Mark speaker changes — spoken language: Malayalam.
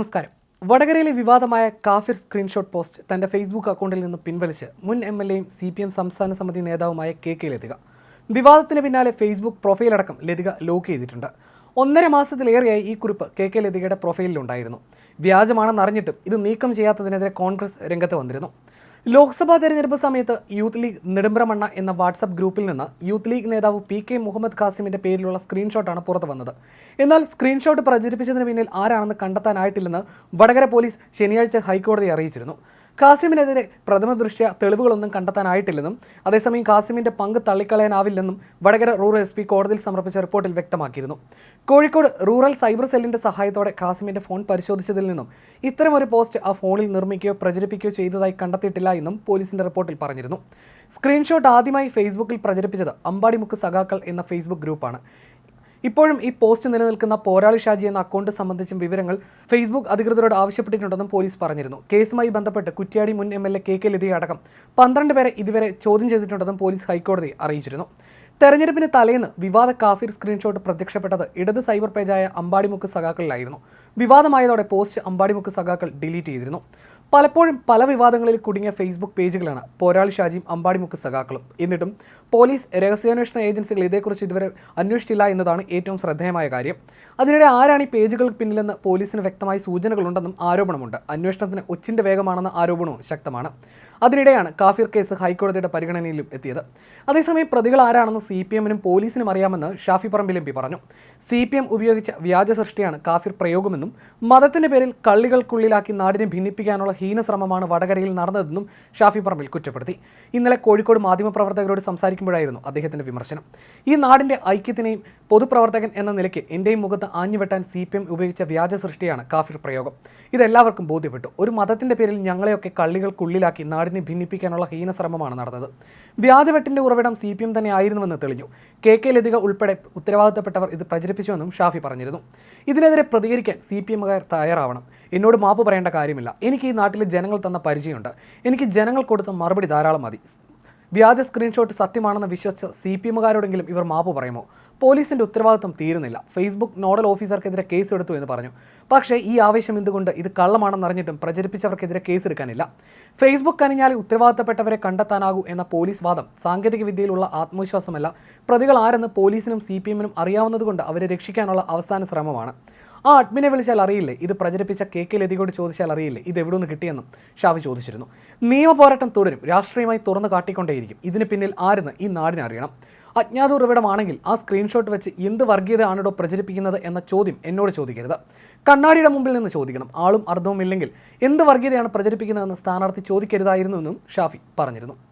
Speaker 1: നമസ്കാരം. വടകരയിലെ വിവാദമായ കാഫിർ സ്ക്രീൻഷോട്ട് പോസ്റ്റ് തന്റെ ഫേസ്ബുക്ക് അക്കൗണ്ടിൽ നിന്ന് പിൻവലിച്ച് മുൻ എം എൽ എയും സി പി എം സംസ്ഥാന സമിതി നേതാവുമായ കെ കെ ലതിക. വിവാദത്തിന് പിന്നാലെ ഫേസ്ബുക്ക് പ്രൊഫൈലടക്കം ലതിക ലോക്ക് ചെയ്തിട്ടുണ്ട്. ഒന്നര മാസത്തിലേറെയായി ഈ കുറിപ്പ് കെ കെ ലതികയുടെ പ്രൊഫൈലിലുണ്ടായിരുന്നു. വ്യാജമാണെന്നറിഞ്ഞിട്ടും ഇത് നീക്കം ചെയ്യാത്തതിനെതിരെ കോൺഗ്രസ് രംഗത്ത് വന്നിരുന്നു. ലോക്സഭാ തെരഞ്ഞെടുപ്പ് സമയത്ത് യൂത്ത് ലീഗ് നെടുമ്പ്രമണ്ണ എന്ന വാട്സപ്പ് ഗ്രൂപ്പിൽ നിന്ന് യൂത്ത് ലീഗ് നേതാവ് പി കെ മുഹമ്മദ് ഖാസിമിന്റെ പേരിലുള്ള സ്ക്രീൻഷോട്ടാണ് പുറത്തു വന്നത് എന്നാൽ സ്ക്രീൻഷോട്ട് പ്രചരിപ്പിച്ചതിന് പിന്നിൽ ആരാണെന്ന് കണ്ടെത്താനായിട്ടില്ലെന്ന് വടകര പോലീസ് ശനിയാഴ്ച ഹൈക്കോടതിയെ അറിയിച്ചിരുന്നു. ഖാസിമിനെതിരെ പ്രഥമ ദൃഷ്ട്യ തെളിവുകളൊന്നും കണ്ടെത്താനായിട്ടില്ലെന്നും അതേസമയം ഖാസിമിന്റെ പങ്ക് തള്ളിക്കളയാനാവില്ലെന്നും വടകര റൂറൽ എസ് പി കോടതിയിൽ സമർപ്പിച്ച റിപ്പോർട്ടിൽ വ്യക്തമാക്കിയിരുന്നു. കോഴിക്കോട് റൂറൽ സൈബർ സെല്ലിന്റെ സഹായത്തോടെ ഖാസിമിന്റെ ഫോൺ പരിശോധിച്ചതിൽ നിന്നും ഇത്തരമൊരു പോസ്റ്റ് ആ ഫോണിൽ നിർമ്മിക്കുകയോ പ്രചരിപ്പിക്കുകയോ ചെയ്തതായി കണ്ടെത്തിയിട്ടില്ല എന്നും പോലീസിന്റെ റിപ്പോർട്ടിൽ പറഞ്ഞിരുന്നു. സ്ക്രീൻഷോട്ട് ആദ്യമായി ഫേസ്ബുക്കിൽ പ്രചരിപ്പിച്ചത് അമ്പാടിമുക്ക് സഖാക്കൾ എന്ന ഫേസ്ബുക്ക് ഗ്രൂപ്പാണ്. ഇപ്പോഴും ഈ പോസ്റ്റ് നിലനിൽക്കുന്ന പോരാളി ഷാജി എന്ന അക്കൗണ്ട് സംബന്ധിച്ചും വിവരങ്ങൾ ഫേസ്ബുക്ക് അധികൃതരോട് ആവശ്യപ്പെട്ടിട്ടുണ്ടെന്നും പോലീസ് പറഞ്ഞിരുന്നു. കേസുമായി ബന്ധപ്പെട്ട് കുറ്റ്യാടി മുൻ M L A K K Lathika അടക്കം പന്ത്രണ്ട് പേരെ ഇതുവരെ ചോദ്യം ചെയ്തിട്ടുണ്ടെന്നും പോലീസ് ഹൈക്കോടതി അറിയിച്ചിരുന്നു. തെരഞ്ഞെടുപ്പിന് തലേന്ന് വിവാദ കാഫിർ സ്ക്രീൻഷോട്ട് പ്രത്യക്ഷപ്പെട്ടത് ഇടത് സൈബർ പേജായ അമ്പാടിമുക്ക് സഖാക്കളിലായിരുന്നു. വിവാദമായതോടെ പോസ്റ്റ് അമ്പാടിമുക്ക് സഖാക്കൾ ഡിലീറ്റ് ചെയ്തിരുന്നു. പലപ്പോഴും പല വിവാദങ്ങളിൽ കുടുങ്ങിയ ഫേസ്ബുക്ക് പേജുകളാണ് പോരാളി ഷാജിയും അമ്പാടിമുക്ക് സഖാക്കളും. എന്നിട്ടും പോലീസ് രഹസ്യാന്വേഷണ ഏജൻസികൾ ഇതേക്കുറിച്ച് ഇതുവരെ അന്വേഷിച്ചില്ല എന്നതാണ് ഏറ്റവും ശ്രദ്ധേയമായ കാര്യം. അതിനിടെ ആരാണ് ഈ പേജുകൾക്ക് പിന്നിലെന്ന് പോലീസിന് വ്യക്തമായ സൂചനകളുണ്ടെന്നും ആരോപണമുണ്ട്. അന്വേഷണത്തിന് ഒച്ചിന്റെ വേഗമാണെന്ന ആരോപണവും ശക്തമാണ്. അതിനിടെയാണ് കാഫിർ കേസ് ഹൈക്കോടതിയുടെ പരിഗണനയിലും എത്തിയത്. അതേസമയം പ്രതികൾ ആരാണെന്ന് സി പി എമ്മിനും പോലീസിനും അറിയാമെന്ന് ഷാഫി പറമ്പിൽ എം പി പറഞ്ഞു. സി പി എം ഉപയോഗിച്ച വ്യാജ സൃഷ്ടിയാണ് കാഫിർ പ്രയോഗമെന്നും മതത്തിന്റെ പേരിൽ കള്ളികൾക്കുള്ളിലാക്കി നാടിനെ ഭിന്നിപ്പിക്കാനുള്ള ഹീനശ്രമമാണ് വടകരയിൽ നടന്നതെന്നും ഷാഫി പറമ്പിൽ കുറ്റപ്പെടുത്തി. ഇന്നലെ കോഴിക്കോട് മാധ്യമപ്രവർത്തകരോട് സംസാരിക്കുമ്പോഴായിരുന്നു അദ്ദേഹത്തിന്റെ വിമർശനം. ഈ നാടിന്റെ ഐക്യത്തിനെയും പൊതുപ്രവർത്തകൻ എന്ന നിലയ്ക്ക് എന്റെയും മുഖത്ത് ആഞ്ഞുവെട്ടാൻ സി പി എം ഉപയോഗിച്ച വ്യാജ സൃഷ്ടിയാണ് കാഫിർ പ്രയോഗം. ഇതെല്ലാവർക്കും ബോധ്യപ്പെട്ടു. ഒരു മതത്തിന്റെ പേരിൽ ഞങ്ങളെയൊക്കെ കള്ളികൾക്കുള്ളിലാക്കി നാടിനെ ഭിന്നിപ്പിക്കാനുള്ള ഹീനശ്രമമാണ് നടന്നത്. വ്യാജവെട്ടിന്റെ ഉറവിടം സി പി എം തന്നെ ആയിരുന്നുവെന്ന് തെളിഞ്ഞു. കെ കെ ലതിക ഉൾപ്പെടെ ഉത്തരവാദിത്തപ്പെട്ടവർ ഇത് പ്രചരിപ്പിച്ചുവെന്നും ഷാഫി പറഞ്ഞിരുന്നു. ഇതിനെതിരെ പ്രതികരിക്കാൻ സി പി എമ്മുകാർ തയ്യാറാവണം. എന്നോട് മാപ്പ് പറയേണ്ട കാര്യമില്ല. എനിക്ക് ഈ നാട്ടിലെ ജനങ്ങൾ തന്ന പരിചയമുണ്ട്. എനിക്ക് ജനങ്ങൾ കൊടുത്ത മറുപടി ധാരാളം മതി. വ്യാജ സ്ക്രീൻഷോട്ട് സത്യമാണെന്ന് വിശ്വസിച്ച സി പി എമ്മുകാരോടെങ്കിലും ഇവർ മാപ്പ് പറയുമോ? പോലീസിന്റെ ഉത്തരവാദിത്വം തീരുന്നില്ല. ഫേസ്ബുക്ക് നോഡൽ ഓഫീസർക്കെതിരെ കേസ് എടുത്തു എന്ന് പറഞ്ഞു. പക്ഷേ ഈ ആവേശം എന്തുകൊണ്ട് ഇത് കള്ളമാണെന്ന് അറിഞ്ഞിട്ടും പ്രചരിപ്പിച്ചവർക്കെതിരെ കേസ് എടുക്കാനില്ല ഫേസ്ബുക്ക് കനിഞ്ഞാൽ ഉത്തരവാദിത്തപ്പെട്ടവരെ കണ്ടെത്താനാകൂ എന്ന പോലീസ് വാദം സാങ്കേതിക വിദ്യയിലുള്ള ആത്മവിശ്വാസമല്ല. പ്രതികൾ ആരെന്ന് പോലീസിനും സി പി എമ്മിനും അറിയാവുന്നതുകൊണ്ട് അവരെ രക്ഷിക്കാനുള്ള അവസാന ശ്രമമാണ്. ആ അഡ്മിനെ വിളിച്ചാൽ അറിയില്ലേ? ഇത് പ്രചരിപ്പിച്ച കെ കെ ലതികയോട് ചോദിച്ചാൽ അറിയില്ലേ? ഇത് എവിടെ നിന്ന് കിട്ടിയെന്നും ഷാഫി ചോദിച്ചിരുന്നു. നിയമ പോരാട്ടം തുടരും. രാഷ്ട്രീയമായി തുറന്നു കാട്ടിക്കൊണ്ടേയിരിക്കും. ഇതിന് പിന്നിൽ ആരെന്ന് ഈ നാടിനെ അറിയണം. അജ്ഞാത ഉറവിടമാണെങ്കിൽ ആ സ്ക്രീൻഷോട്ട് വെച്ച് എന്ത് വർഗീയതയാണിടോ പ്രചരിപ്പിക്കുന്നത് എന്ന ചോദ്യം എന്നോട് ചോദിക്കരുത്. കണ്ണാടിയുടെ മുമ്പിൽ നിന്ന് ചോദിക്കണം. ആളും അർത്ഥവും ഇല്ലെങ്കിൽ എന്ത് വർഗീയതയാണ് പ്രചരിപ്പിക്കുന്നതെന്ന് സ്ഥാനാർത്ഥി ചോദിക്കരുതായിരുന്നു എന്നും ഷാഫി പറഞ്ഞിരുന്നു.